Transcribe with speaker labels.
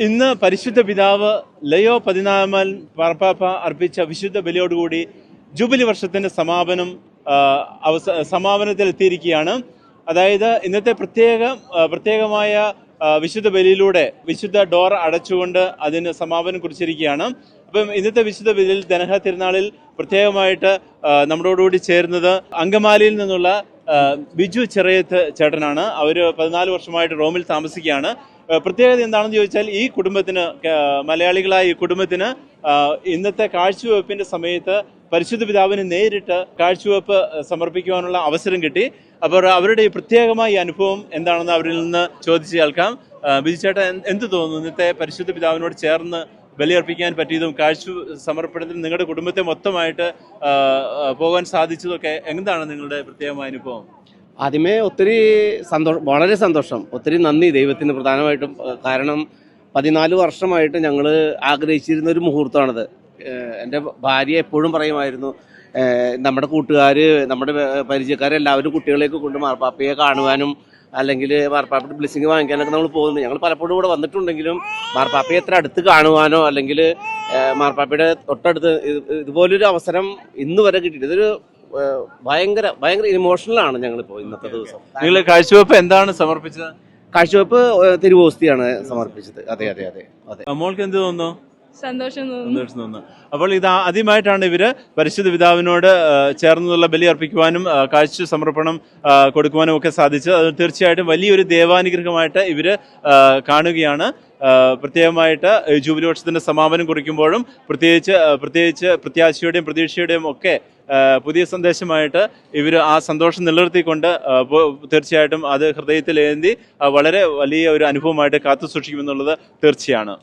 Speaker 1: ഇന്ന് പരിശുദ്ധ പിതാവ് ലയോ പതിനാലാമൻ പാർപ്പാപ്പ അർപ്പിച്ച വിശുദ്ധ ബലിയോടുകൂടി ജൂബിലി വർഷത്തിന്റെ സമാപനം അവസ സമാപനത്തിൽ എത്തിയിരിക്കുകയാണ്. അതായത് ഇന്നത്തെ പ്രത്യേക പ്രത്യേകമായ വിശുദ്ധ ബലിയിലൂടെ വിശുദ്ധ ഡോർ അടച്ചുകൊണ്ട് അതിന് സമാപനം കുറിച്ചിരിക്കുകയാണ്. അപ്പം ഇന്നത്തെ വിശുദ്ധ ബലിയിൽ ധനഹ തിരുനാളിൽ പ്രത്യേകമായിട്ട് നമ്മളോടുകൂടി ചേരുന്നത് അങ്കമാലിയിൽ നിന്നുള്ള ബിജു ചെറിയത്ത് ചേട്ടനാണ്. അവർ പതിനാല് വർഷമായിട്ട് റോമിൽ താമസിക്കുകയാണ്. പ്രത്യേകത എന്താണെന്ന് ചോദിച്ചാൽ ഈ കുടുംബത്തിന് മലയാളികളായ ഈ കുടുംബത്തിന് ഇന്നത്തെ കാഴ്ചവെപ്പിന്റെ സമയത്ത് പരിശുദ്ധ പിതാവിന് നേരിട്ട് കാഴ്ചവെപ്പ് സമർപ്പിക്കുവാനുള്ള അവസരം കിട്ടി. അപ്പോൾ അവരുടെ ഈ പ്രത്യേകമായ അനുഭവം എന്താണെന്ന് അവരിൽ നിന്ന് ചോദിച്ചു കേൾക്കാം. ബിജു ചേട്ടൻ എന്ത് തോന്നുന്നു? ഇന്നത്തെ പരിശുദ്ധ പിതാവിനോട് ചേർന്ന് ബലിയർപ്പിക്കാൻ പറ്റിയതും കാഴ്ച സമർപ്പണത്തിൽ നിങ്ങളുടെ കുടുംബത്തെ മൊത്തമായിട്ട് പോകാൻ സാധിച്ചതൊക്കെ എന്താണ് നിങ്ങളുടെ പ്രത്യേകമായ അനുഭവം?
Speaker 2: ആദ്യമേ ഒത്തിരി സന്തോഷം വളരെ സന്തോഷം. ഒത്തിരി നന്ദി ദൈവത്തിന് പ്രധാനമായിട്ടും. കാരണം പതിനാല് വർഷമായിട്ട് ഞങ്ങൾ ആഗ്രഹിച്ചിരുന്ന ഒരു മുഹൂർത്തമാണത്. എന്റെ ഭാര്യ എപ്പോഴും പറയുമായിരുന്നു നമ്മുടെ കൂട്ടുകാർ നമ്മുടെ പരിചയക്കാരെല്ലാവരും കുട്ടികളെയൊക്കെ കൊണ്ട് മാർപ്പാപ്പയെ കാണുവാനും അല്ലെങ്കിൽ മാർപ്പാപ്പയുടെ ബ്ലെസ്സിങ് വാങ്ങിക്കാനൊക്കെ നമ്മൾ പോകുന്നത് ഞങ്ങൾ പലപ്പോഴും ഇവിടെ വന്നിട്ടുണ്ടെങ്കിലും മാർപ്പാപ്പയെ എത്ര അടുത്ത് കാണുവാനോ അല്ലെങ്കിൽ മാർപ്പാപ്പയുടെ തൊട്ടടുത്ത് ഇതുപോലൊരു അവസരം ഇന്ന് വരെ കിട്ടിയിട്ട് ഇതൊരു ഭയങ്കര ഭയങ്കര ഇമോഷണലാണ് ഞങ്ങളിപ്പോൾ ഇന്നത്തെ ദിവസം.
Speaker 1: നിങ്ങൾ കാഴ്ചവെപ്പ് എന്താണ് സമർപ്പിച്ചത്?
Speaker 2: കാഴ്ചവെപ്പ് തിരുവോസ്തിയാണ് സമർപ്പിച്ചത്. അതെ അതെ അതെ അതെ.
Speaker 1: മോൾക്ക് എന്ത് തോന്നുന്നു?
Speaker 3: സന്തോഷം തോന്നുന്നു.
Speaker 1: അപ്പോൾ ഇത് ആദ്യമായിട്ടാണ് ഇവർ പരിശുദ്ധ പിതാവിനോട് ചേർന്നുള്ള ബലി അർപ്പിക്കുവാനും കാഴ്ച സമർപ്പണം കൊടുക്കുവാനും ഒക്കെ സാധിച്ചത് അത് തീർച്ചയായിട്ടും വലിയൊരു ദേവാനുഗ്രഹമായിട്ട് ഇവർ കാണുകയാണ്. പ്രത്യേകമായിട്ട് ജൂബിലി വർഷത്തിന്റെ സമാപനം കുറിക്കുമ്പോഴും പ്രത്യേകിച്ച് പ്രത്യേകിച്ച് പ്രത്യാശയുടെയും പ്രതീക്ഷയുടെയും ഒക്കെ പുതിയ സന്ദേശമായിട്ട് ഇവർ ആ സന്തോഷം നിലനിർത്തിക്കൊണ്ട് തീർച്ചയായിട്ടും അത് ഹൃദയത്തിലേന്തി വളരെ വലിയ ഒരു അനുഭവമായിട്ട് കാത്തു സൂക്ഷിക്കുമെന്നുള്ളത് തീർച്ചയാണ്.